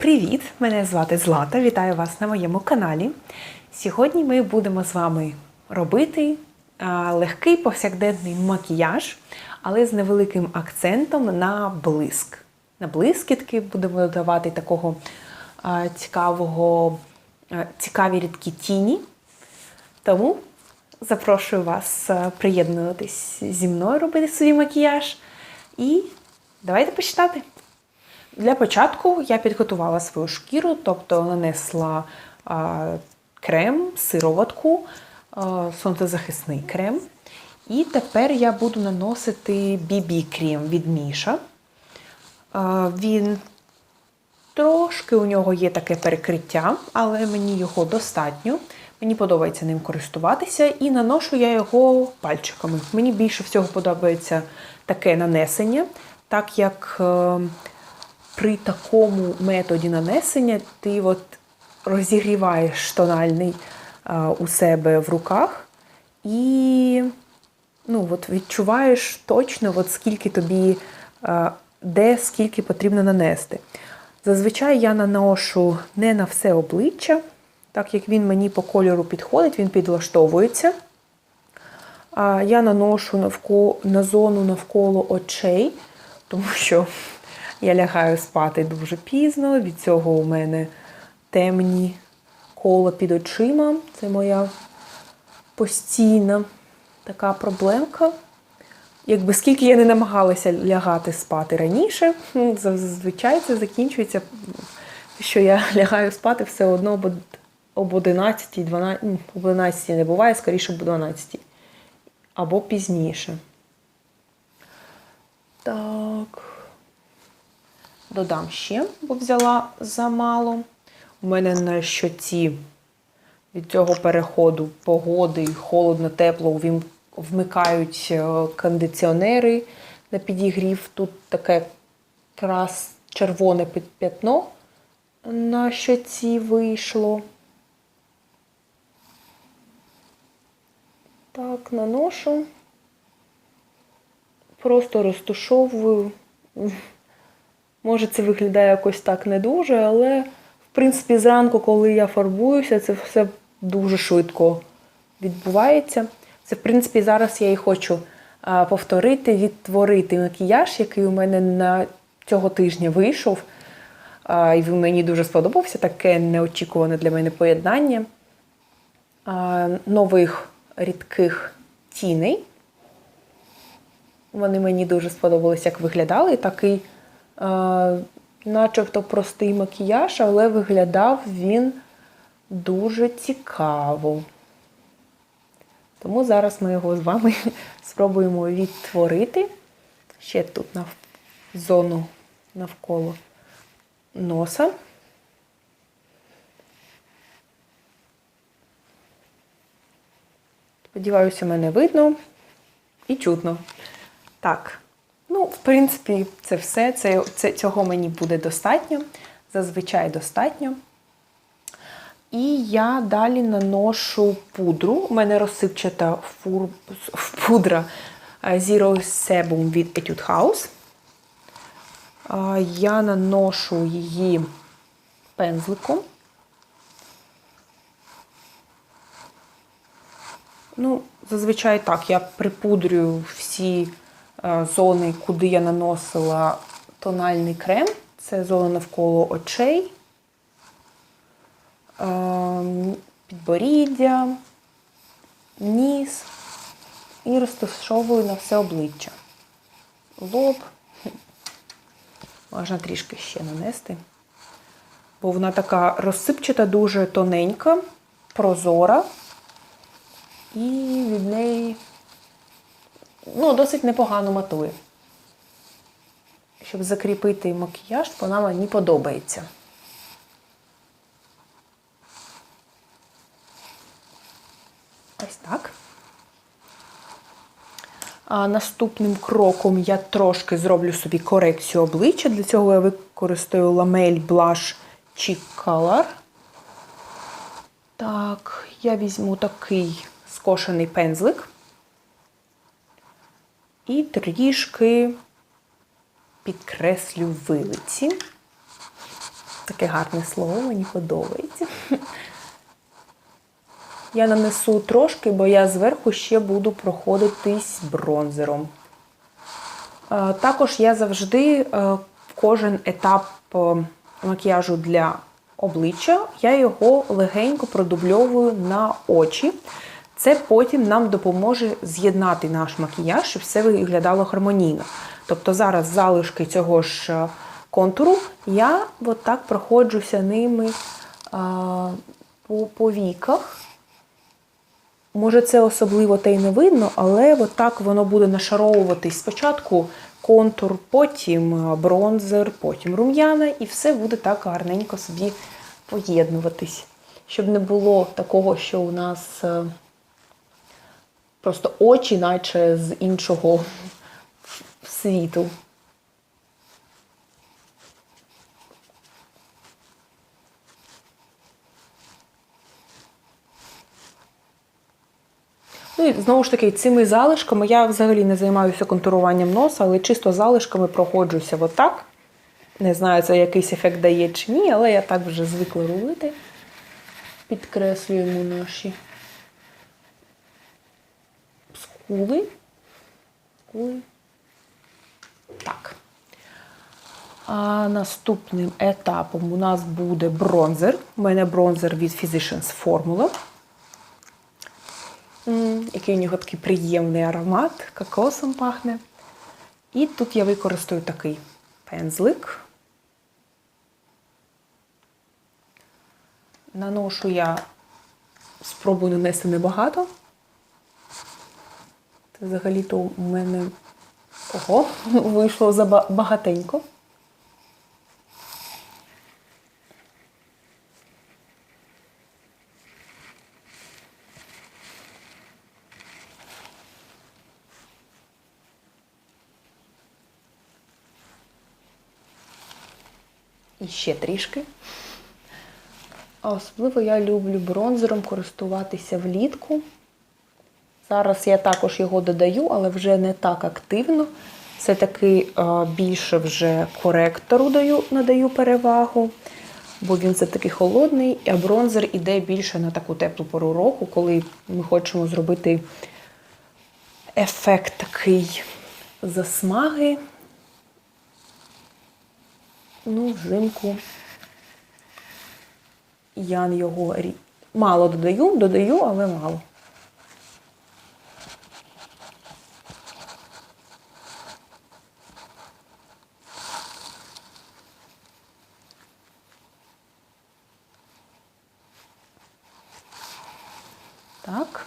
Привіт! Мене звати Злата. Вітаю вас на моєму каналі. Сьогодні ми будемо з вами робити легкий повсякденний макіяж, але з невеликим акцентом на блиск. На блискітки будемо додавати такого цікавого, цікаві рідкі тіні. Тому запрошую вас приєднуватись зі мною робити свій макіяж. І давайте починати. Для початку я підготувала свою шкіру, тобто нанесла крем, сироватку, сонцезахисний крем. І тепер я буду наносити BB-крем від Міша. Він трошки у нього є таке перекриття, але мені його достатньо. Мені подобається ним користуватися і наношу я його пальчиками. Мені більше всього подобається таке нанесення, так як е, при такому методі нанесення ти от розігріваєш тональний у себе в руках і ну, от відчуваєш точно, от скільки тобі, де скільки потрібно нанести. Зазвичай я наношу не на все обличчя, так як він мені по кольору підходить, він підлаштовується. А я наношу навколо, на зону навколо очей, тому що я лягаю спати дуже пізно, від цього у мене темні кола під очима. Це моя постійна така проблемка. Якби скільки я не намагалася лягати спати раніше, ну, зазвичай це закінчується, що я лягаю спати все одно об- об 11, 12, об 11 не буває, скоріше об 12. Або пізніше. Так. Додам ще, бо взяла замало. У мене на щоці від цього переходу погоди холодно-тепло вім- вмикають е, кондиціонери на підігрів. Тут таке якраз червоне п'ятно на щоці вийшло. Так, наношу. Просто розтушовую. Може, це виглядає якось так не дуже, але в принципі зранку, коли я фарбуюся, це все дуже швидко відбувається. Це, в принципі, зараз я і хочу повторити, відтворити макіяж, який у мене на цього тижня вийшов. І мені дуже сподобався, таке неочікуване для мене поєднання нових рідких тіней. Вони мені дуже сподобалися, як виглядали. Такий, начебто, простий макіяж, але виглядав він дуже цікаво. Тому зараз ми його з вами спробуємо відтворити. Ще тут на зону навколо носа. Сподіваюся, мене видно і чутно. Так, ну, в принципі, це все. Це, це, цього мені буде достатньо. Зазвичай достатньо. І я далі наношу пудру. У мене розсипчата фур, пудра е, Zero Sebum від Etude House. Я наношу її пензликом. Ну, зазвичай так, я припудрюю всі зони, куди я наносила тональний крем. Це зона навколо очей, е, підборіддя, ніс і розташовую на все обличчя. Лоб. Можна трішки ще нанести. Бо вона така розсипчата, дуже тоненька, прозора. І від неї ну, досить непогано матує. Щоб закріпити макіяж, вона мені подобається. Ось так. А наступним кроком я трошки зроблю собі корекцію обличчя. Для цього я використаю ламель Blush Cheek Color. Так, я візьму такий скошений пензлик і трішки підкреслю вилиці. Таке гарне слово, мені подобається. Я нанесу трошки, бо я зверху ще буду проходитись бронзером. Е, Також я завжди е, кожен етап е, макіяжу для обличчя, я його легенько продубльовую на очі. Це потім нам допоможе з'єднати наш макіяж, щоб все виглядало гармонійно. Тобто зараз залишки цього ж е, контуру я отак проходжуся ними а, по, по віках. Може, це особливо те й не видно, але отак воно буде нашаровуватись спочатку контур, потім е, бронзер, потім рум'яна, і все буде так гарненько собі поєднуватись. Щоб не було такого, що у нас е, просто очі, наче з іншого світу. Ну і знову ж таки, цими залишками я взагалі не займаюся контуруванням носа, але чисто залишками проходжуся отак. Не знаю, це якийсь ефект дає чи ні, але я так вже звикла робити. Підкреслюємо наші скули. Скули. Так. А наступним етапом у нас буде бронзер. У мене бронзер від Physicians Formula. Який у нього такий приємний аромат, кокосом пахне. І тут я використаю такий пензлик. Наношу я спробую нанести небагато. Взагалі-то у мене ого, вийшло забагатенько. І ще трішки. А особливо я люблю бронзером користуватися влітку. Зараз я також його додаю, але вже не так активно. Це таки більше вже коректору даю, надаю перевагу, бо він все таки холодний, а бронзер іде більше на таку теплу пору року, коли ми хочемо зробити ефект такий засмаги. Ну, взимку я його мало додаю, додаю, але мало. Так.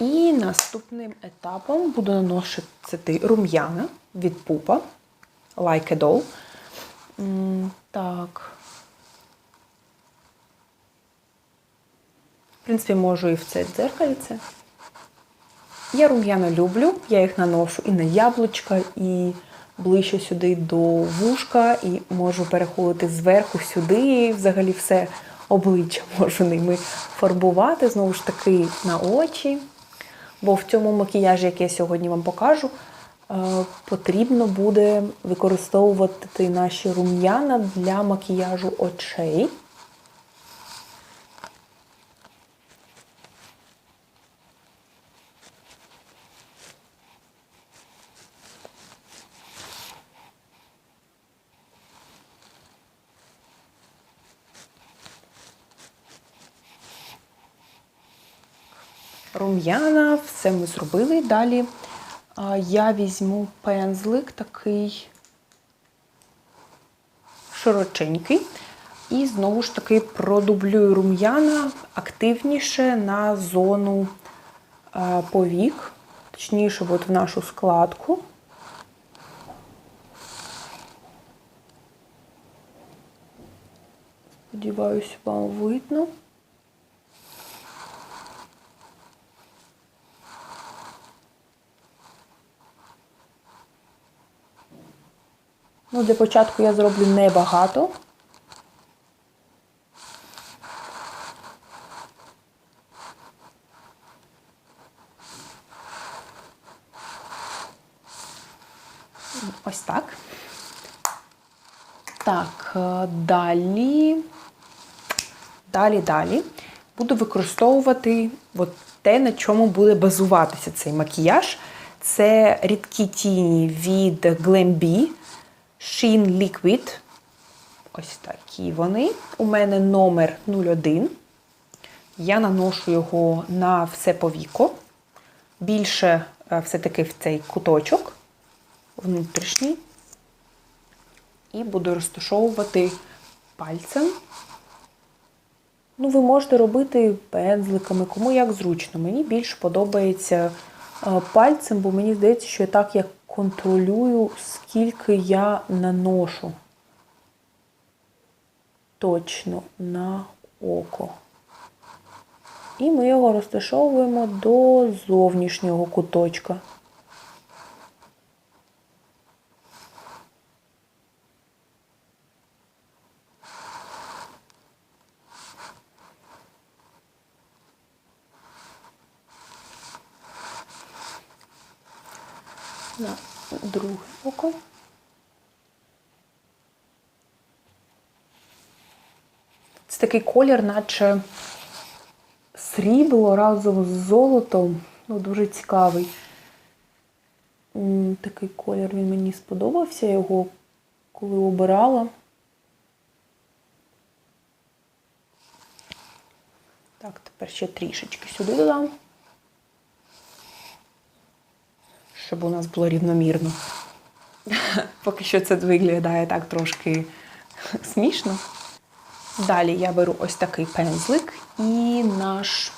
І наступним етапом буду наносити рум'яна від пупа. Like a doll. Так. В принципі, можу і в це дзеркальце. Я рум'яна люблю, я їх наношу і на яблучка, і ближче сюди до вушка, і можу переходити зверху сюди, і взагалі все обличчя можу ними фарбувати, знову ж таки, на очі. Бо в цьому макіяжі, який я сьогодні вам покажу, потрібно буде використовувати наші рум'яна для макіяжу очей. Рум'яна, все ми зробили. Далі я візьму пензлик такий широченький. І знову ж таки продублюю рум'яна активніше на зону повік, точніше, от в нашу складку. Сподіваюсь, вам видно. Ну, Для початку я зроблю небагато. Ось так. Так, е, далі, далі, далі буду використовувати от те, на чому буде базуватися цей макіяж. Це рідкі тіні від Glambi Sheen Liquid. Ось такі вони. У мене номер 01. Я наношу його на все повіко. Більше е, все-таки в цей куточок внутрішній. І буду розташовувати пальцем. Ну, ви можете робити пензликами, кому як зручно. Мені більш подобається е, пальцем, бо мені здається, що так я контролюю, скільки я наношу точно на око. І ми його розташовуємо до зовнішнього куточка. На друге око. Це такий колір, наче срібло разом з золотом. Ну, дуже цікавий. Такий колір він мені сподобався його, коли обирала. Так, тепер ще трішечки сюди додам. Щоб у нас було рівномірно. Поки що це виглядає так трошки смішно. Далі я беру ось такий пензлик і наш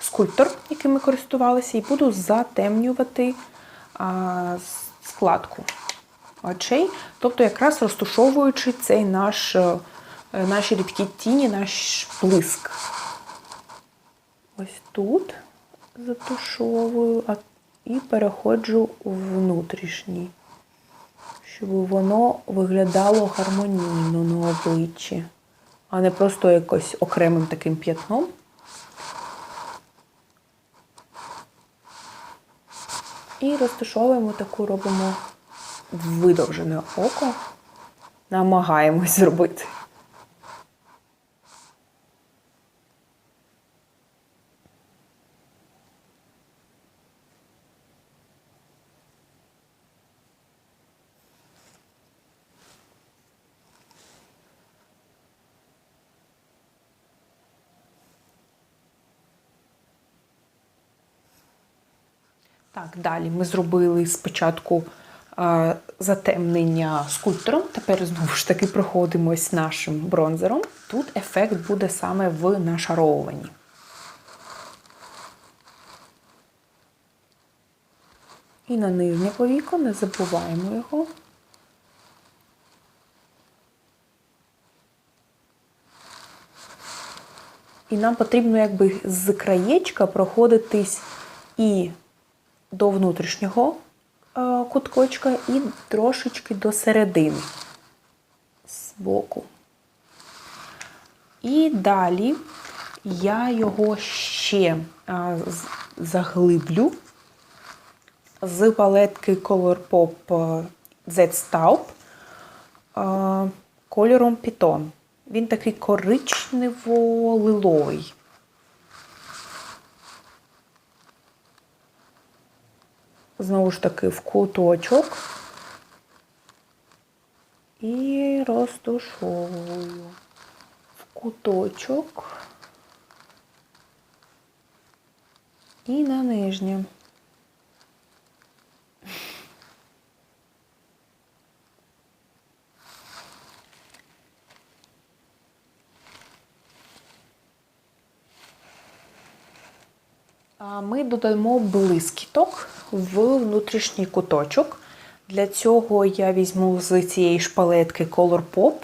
скульптор, яким ми користувалися, і буду затемнювати а, складку очей, тобто якраз розтушовуючи цей наш, е, наші рідкі тіні, наш блиск. Ось тут затушовую і переходжу внутрішній, щоб воно виглядало гармонійно на обличчі а не просто якось окремим таким п'ятном. І розташовуємо таку, робимо видовжене око, намагаємось зробити. Так, далі ми зробили спочатку затемнення скульптором. Тепер знову ж таки проходимось нашим бронзером. Тут ефект буде саме в нашаровуванні. І на нижнє повіко не забуваємо його. І нам потрібно якби з краєчка проходитись і до внутрішнього е, куточка і трошечки до середини з боку. І далі я його ще е, заглиблю з палетки Colourpop Z-Staup е, кольором Python. Він такий коричнево-лиловий. Знову ж таки в куточок. І розтушовую. В куточок. І на нижнє. Ми додамо блискіток в внутрішній куточок. Для цього я візьму з цієї шпалетки Color Pop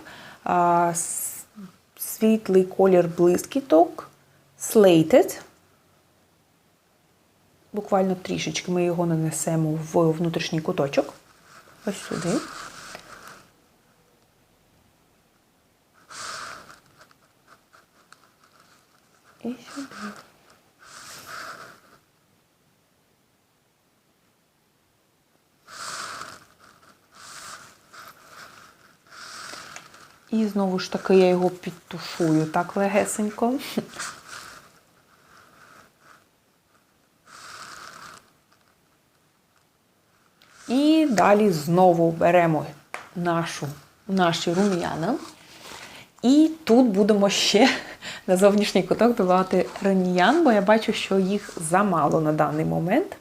світлий колір блискіток, Slated. Буквально трішечки ми його нанесемо в внутрішній куточок. Ось сюди. І сюди. І знову ж таки я його підтушую так легесенько. І далі знову беремо нашу, наші рум'яна. І тут будемо ще на зовнішній куток додавати рум'ян, бо я бачу, що їх замало на даний момент.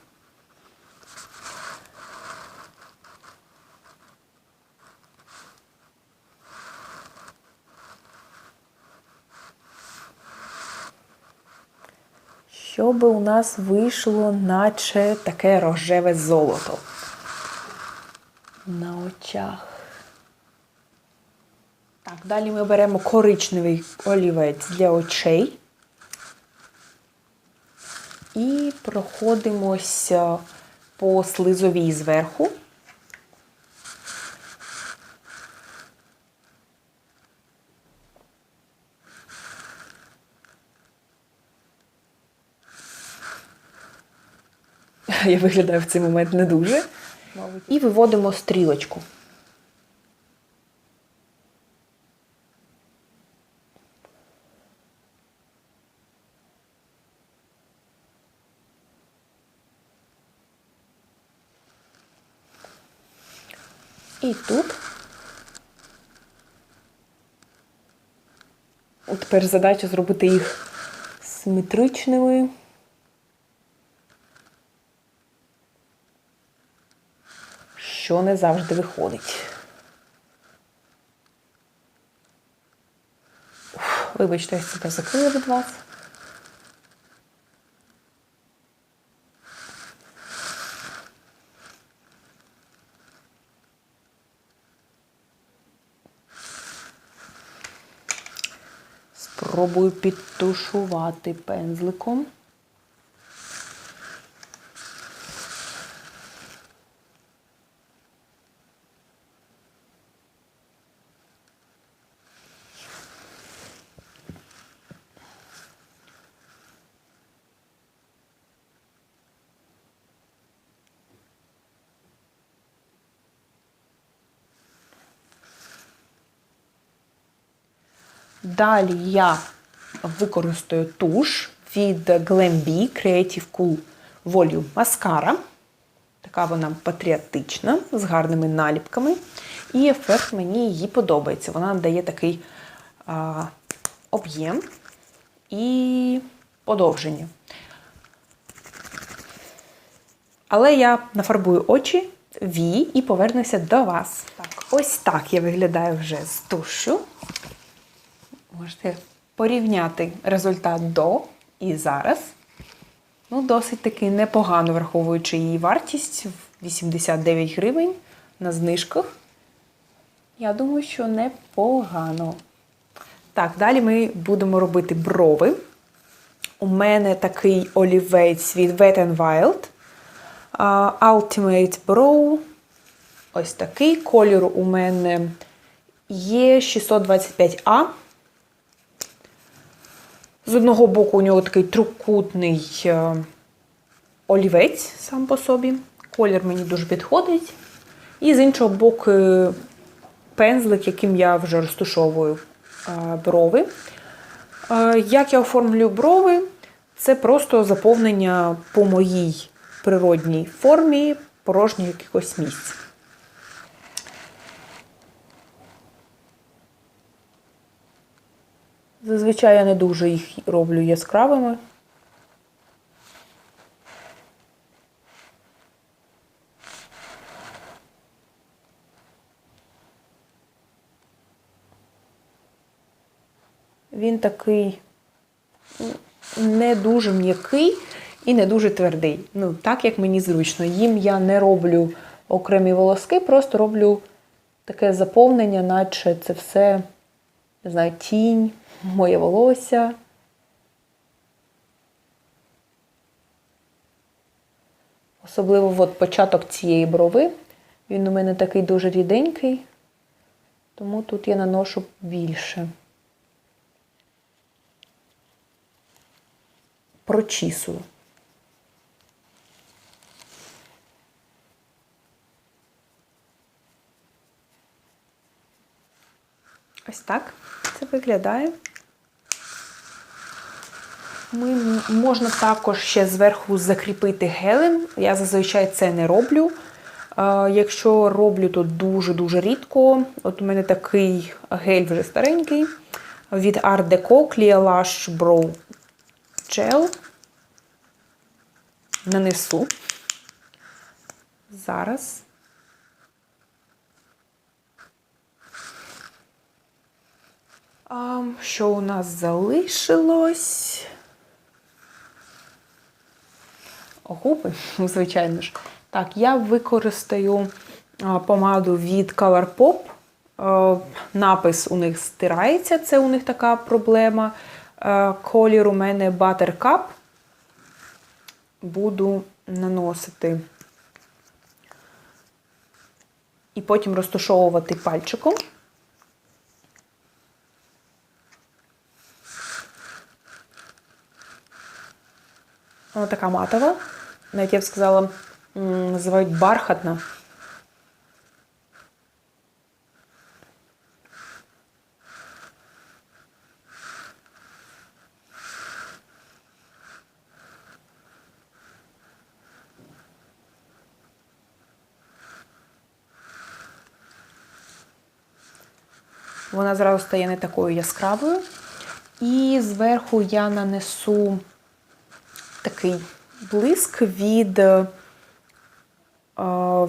Щоб у нас вийшло, наче таке рожеве золото на очах. Так, далі ми беремо коричневий олівець для очей і проходимося по слизовій зверху. Я виглядаю в цей момент не дуже. І виводимо стрілочку. І тут. Тепер задача зробити їх симетричними. Що не завжди виходить. Вибачте, я себе закрила від вас. Спробую підтушувати пензликом. Далі я використаю туш від Glambi Creative Cool Volume Mascara. Така вона патріотична, з гарними наліпками. І ефект мені її подобається. Вона дає такий об'єм і подовження. Але я нафарбую очі, вії і повернуся до вас. Так, ось так я виглядаю вже з тушу. Можете порівняти результат до і зараз. Ну, досить таки непогано, враховуючи її вартість 89 гривень на знижках. Я думаю, що непогано. Так, далі ми будемо робити брови. У мене такий олівець від Wet n Wild. Ultimate Brow. Ось такий. Кольор у мене є 625А. З одного боку, у нього такий трикутний е, олівець сам по собі. Колір мені дуже підходить. І з іншого боку, е, пензлик, яким я вже розтушовую е, брови. Як я оформлюю брови, це просто заповнення по моїй природній формі порожніх якихось місць. Зазвичай я не дуже їх роблю яскравими. Він такий не дуже м'який і не дуже твердий. Ну, так як мені зручно. Їм я не роблю окремі волоски, просто роблю таке заповнення, наче це все, не знаю, тінь моє волосся. Особливо от початок цієї брови. Він у мене такий дуже ріденький, тому тут я наношу більше. Прочісую. Ось так це виглядає. Ми, можна також ще зверху закріпити гелем. Я зазвичай це не роблю. Якщо роблю, то дуже-дуже рідко. От у мене такий гель вже старенький від Art Deco Clear Lash Brow Gel. Нанесу. Зараз. Що у нас залишилось? Губи, звичайно ж. Так, я використаю помаду від Colourpop. Е, Напис у них стирається, це у них така проблема. Е, Колір у мене Buttercup. Буду наносити і потім розташовувати пальчиком. Вона така матова. Навіть я б сказала, називають бархатна. Вона зразу стає не такою яскравою. І зверху я нанесу такий блиск від, е,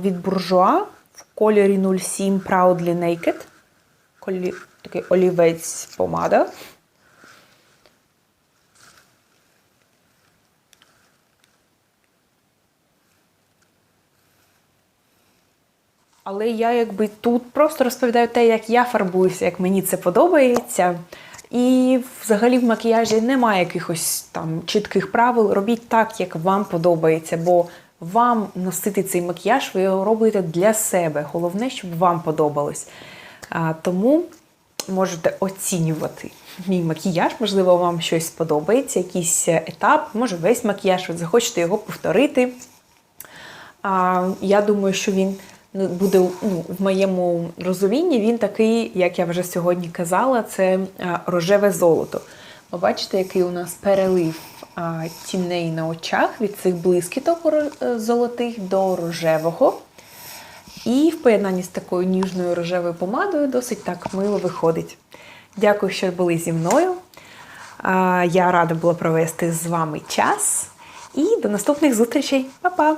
від буржуа в кольорі 07 Proudly Naked. Колі, такий олівець помада. Але я якби тут просто розповідаю те, як я фарбуюся, як мені це подобається. І взагалі в макіяжі немає якихось там чітких правил. Робіть так, як вам подобається, бо вам носити цей макіяж, ви його робите для себе. Головне, щоб вам подобалось. А, тому можете оцінювати мій макіяж, можливо, вам щось сподобається, якийсь етап, може весь макіяж, ви захочете його повторити. А, я думаю, що він буде ну, в моєму розумінні, він такий, як я вже сьогодні казала, це рожеве золото. Ви бачите, який у нас перелив тіней на очах від цих блискіток золотих до рожевого. І в поєднанні з такою ніжною рожевою помадою досить так мило виходить. Дякую, що були зі мною. Я рада була провести з вами час. І до наступних зустрічей. Па-па!